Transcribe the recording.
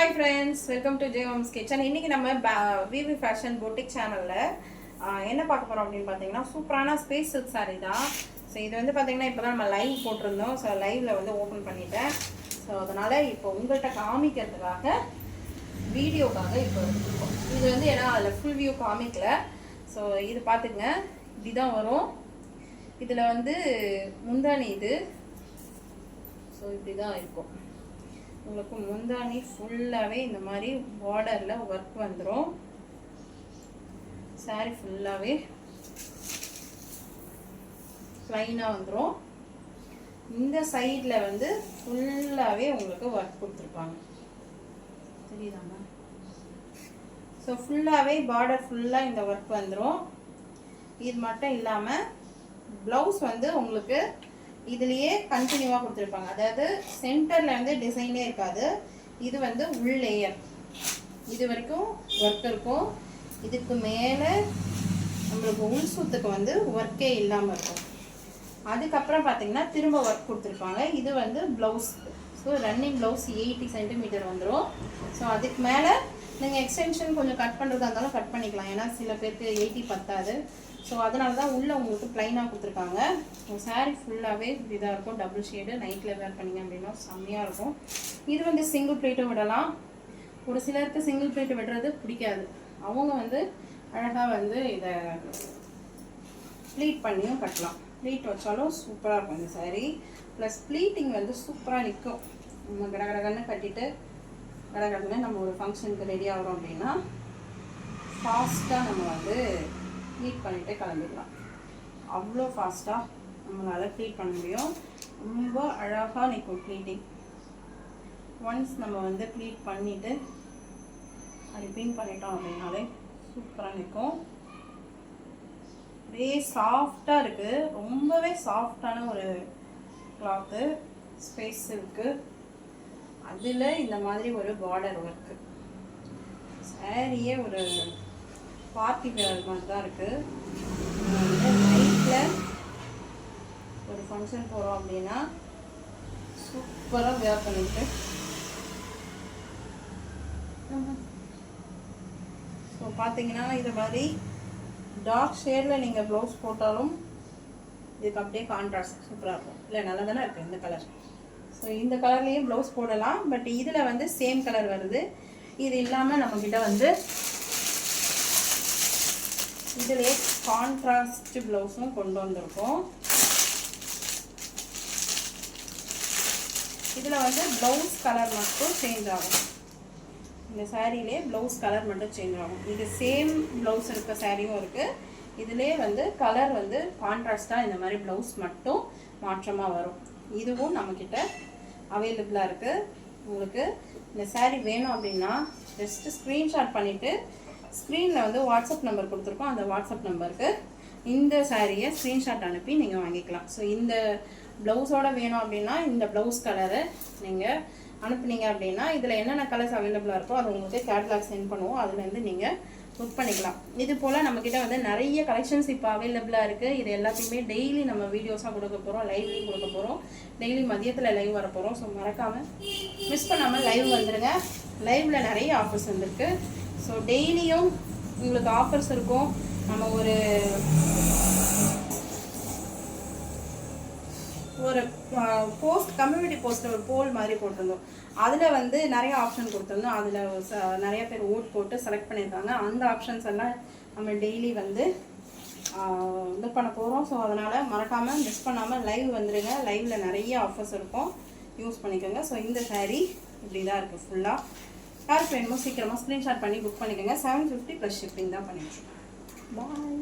Hi friends welcome to J homes kitchen இன்னைக்கு நம்ம விவி fashion boutique சேனலில் என்ன பார்க்க போகிறோம் அப்படின்னு பார்த்தீங்கன்னா சூப்பரான ஸ்பேஸ் சில்க் சாரீ தான். ஸோ இது வந்து பார்த்தீங்கன்னா இப்போ தான் நம்ம லைவ் போட்டிருந்தோம். ஸோ லைவில் வந்து ஓப்பன் பண்ணிட்டேன். ஸோ அதனால் இப்போ உங்கள்கிட்ட காமிக்கிறதுக்காக வீடியோக்காக இப்போ இருக்கும் இது வந்து ஏன்னா அதில் ஃபுல் வியூ காமிக்கல. ஸோ இது பார்த்துங்க இப்படி தான் வரும். இதில் வந்து முந்தானி இது. ஸோ இப்படி தான் இருக்கும். உங்களுக்கு முந்தானி ஃபுல்லாகவே இந்த மாதிரி பார்டரில் ஒர்க் வந்துடும் சாரி ஃபுல்லாகவே ப்ளைனாக வந்துடும் இந்த சைடில் வந்து ஃபுல்லாகவே உங்களுக்கு ஒர்க் கொடுத்துருப்பாங்க. தெரியுதாங்க ஸோ ஃபுல்லாகவே பார்டர் ஃபுல்லாக இந்த ஒர்க் வந்துடும் இது மட்டும் இல்லாமல் ப்ளவுஸ் வந்து உங்களுக்கு இதுலேயே கண்டினியூவாக கொடுத்துருப்பாங்க. அதாவது சென்டரில் வந்து டிசைனே இருக்காது. இது வந்து உள் லேயர் இது வரைக்கும் ஒர்க் இருக்கும். இதுக்கு மேலே நம்மளுக்கு உள் சுத்துக்கு வந்து ஒர்க்கே இல்லாமல் இருக்கும். அதுக்கப்புறம் பார்த்தீங்கன்னா திரும்ப ஒர்க் கொடுத்துருப்பாங்க. இது வந்து blouse so running blouse eighty centimetre வந்துடும் ஸோ அதுக்கு மேலே நீங்கள் எக்ஸ்டென்ஷன் கொஞ்சம் கட் பண்ணுறதா இருந்தாலும் கட் பண்ணிக்கலாம். ஏன்னா சில பேருக்கு எயிட்டி பத்தாது. ஸோ அதனால தான் உள்ளே உங்களுக்கு ப்ளைனாக கொடுத்துருக்காங்க. சாரீ ஃபுல்லாகவே இதாக இருக்கும். டபுள் ஷேடு நைட்டில் வேர் பண்ணிங்க அப்படின்னா செம்மையாக இருக்கும். இது வந்து சிங்கிள் பிளேட்டும் விடலாம். ஒரு சிலருக்கு சிங்கிள் பிளேட் விடுறது பிடிக்காது. அவங்க வந்து அழகாக வந்து இதை ப்ளீட் பண்ணியும் கட்டலாம். ப்ளீட் வச்சாலும் சூப்பராக இருக்கும் இந்த சாரீ ப்ளஸ் ப்ளீட்டிங் வந்து சூப்பராக நிற்கும் நம்ம கடகடகன்னு கட்டிட்டு கடகடன்னு நம்ம ஒரு ஃபங்க்ஷனுக்கு ரெடி ஆகிறோம் அப்படின்னா ஃபாஸ்ட்டாக நம்ம வந்து ஹீட் பண்ணிவிட்டு கிளம்பிடலாம். அவ்வளோ ஃபாஸ்ட்டாக நம்மளால் க்ளீட் பண்ண முடியும். ரொம்ப அழகாக நிற்கும் க்ளீட்டிங் ஒன்ஸ் நம்ம வந்து க்ளீட் பண்ணிவிட்டு அது பின் பண்ணிட்டோம் அப்படின்னாலே சூப்பராக நிற்கும். அப்படியே சாஃப்டாக இருக்குது ரொம்பவே சாஃப்டான ஒரு கிளாத்து ஸ்பேஸ் இருக்குது அதில் இந்த மாதிரி ஒரு பார்டர் ஒர்க்கு சாரியே ஒரு பார்ட்டி வேர் மாதிரி தான் இருக்குது நைட்டில் ஒரு ஃபங்க்ஷன் போகிறோம் அப்படின்னா சூப்பராக வேர் பண்ணிட்டு ஸோ பார்த்தீங்கன்னா இது மாதிரி டார்க் ஷேடில் நீங்கள் ப்ளவுஸ் போட்டாலும் இதுக்கு அப்படியே கான்ட்ராஸ்ட் சூப்பராக இருக்கும். இல்லை நல்லா தானே இருக்குது இந்த கலர் ஸோ இந்த கலர்லேயும் ப்ளவுஸ் போடலாம். பட் இதில் வந்து சேம் கலர் வருது. இது இல்லாமல் நம்மக்கிட்ட வந்து இதிலே கான்ட்ராஸ்ட் ப்ளவுஸும் கொண்டு வந்திருக்கோம். இதில் வந்து ப்ளவுஸ் கலர் மட்டும் சேஞ்ச் ஆகும். இந்த சாரிலே ப்ளவுஸ் கலர் மட்டும் சேஞ்ச் ஆகும். இது சேம் ப்ளவுஸ் இருக்க சாரியும் இருக்குது இதிலே வந்து கலர் வந்து கான்ட்ராஸ்டாக இந்த மாதிரி ப்ளவுஸ் மட்டும் மாற்றமாக வரும். இதுவும் நம்மக்கிட்ட அவைலபிளாக இருக்குது உங்களுக்கு இந்த சாரீ வேணும் அப்படின்னா ஜஸ்ட்டு ஸ்க்ரீன்ஷாட் பண்ணிவிட்டு ஸ்க்ரீனில் வந்து வாட்ஸ்அப் நம்பர் கொடுத்துருக்கோம். அந்த வாட்ஸ்அப் நம்பருக்கு இந்த சாரியை ஸ்க்ரீன்ஷாட் அனுப்பி நீங்கள் வாங்கிக்கலாம். ஸோ இந்த ப்ளவுஸோட வேணும் அப்படின்னா இந்த ப்ளவுஸ் கலரை நீங்கள் அனுப்புனீங்க அப்படின்னா இதில் என்னென்ன கலர்ஸ் அவைலபிளாக இருக்கோ அது உங்களுக்கு கேட்லாக் சென்ட் பண்ணுவோம். அதுலேருந்து நீங்கள் புக் பண்ணிக்கலாம். இது போல் நம்மக்கிட்ட வந்து நிறைய கலெக்ஷன்ஸ் இப்போ அவைலபிளாக இருக்குது இது எல்லாத்தையுமே டெய்லி நம்ம வீடியோஸாக கொடுக்க போகிறோம் லைவ்லையும் கொடுக்க போகிறோம் டெய்லி மதியத்தில் லைவ் வர போகிறோம் ஸோ மறக்காமல் மிஸ் பண்ணாமல் லைவ் வந்துடுங்க லைவில் நிறைய ஆஃபர்ஸ் வந்திருக்கு. ஸோ டெய்லியும் உங்களுக்கு ஆஃபர்ஸ் இருக்கும். நம்ம ஒரு ஒரு போஸ்ட் கம்யூனிட்டி போஸ்ட்டில் ஒரு போல் மாதிரி போட்டிருந்தோம். அதில் வந்து நிறைய ஆப்ஷன் கொடுத்துருந்தோம். அதில் நிறைய பேர் ஓட் போட்டு செலக்ட் பண்ணியிருக்காங்க. அந்த ஆப்ஷன்ஸ் எல்லாம் நம்ம டெய்லி வந்து இது பண்ண போகிறோம் ஸோ அதனால் மறக்காமல் மிஸ் பண்ணாமல் லைவ் வந்துடுங்க லைவில் நிறைய ஆஃபர்ஸ் இருக்கும். யூஸ் பண்ணிக்கோங்க. ஸோ இந்த சாரீ இப்படி தான் இருக்குது ஃபுல்லாக யாருக்கு வேணுமோ சீக்கிரமாக ஸ்க்ரீன்ஷாட் பண்ணி புக் பண்ணிக்கோங்க. செவன் ஃபிஃப்டி ப்ளஸ் ஷிப்பிங் தான் பண்ணிட்டுருக்கோம் பாய்